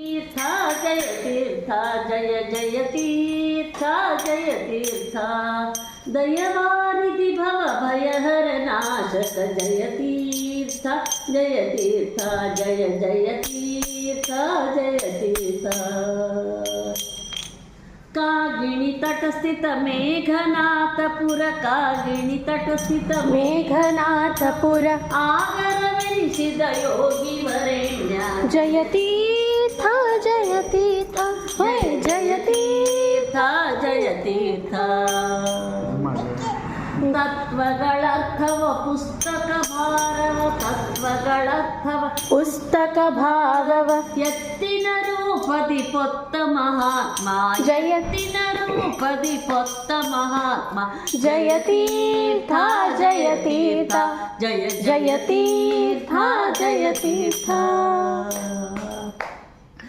तीर्थ, जय तीर्थ, जय जय तीर्था, जय तीर्थ। दयवारिधि भव भयहरनाशक जय तीर्था, जय तीर्थ, जय जय तीर्था जय तीर्था। कागिणि तटस्थित मेघनाथपुर कागिणि तटस्थित मेघनाथपुर आगरविनिषिद योगी वरेण्य जयती ತೀರ್ಥ ಜಯ ತೀರ್ಥ ತತ್ವಗಳರ್ಥವ ಪುಸ್ತಕ ಭಾರವ ತತ್ವಗಳರ್ಥವ ಪುಸ್ತಕ ಭಾವವ ಎತ್ತಿನ ರೂಪದಿ ಪೊತ್ತ ಮಹಾತ್ಮ ಜಯ ಎತ್ತಿನ ರೂಪದಿ ಪೊತ್ತ ಮಹಾತ್ಮ ಜಯತೀರ್ಥ ಜಯತೀರ್ಥ ಜಯ ಜಯತೀರ್ಥ ಜಯತೀರ್ಥ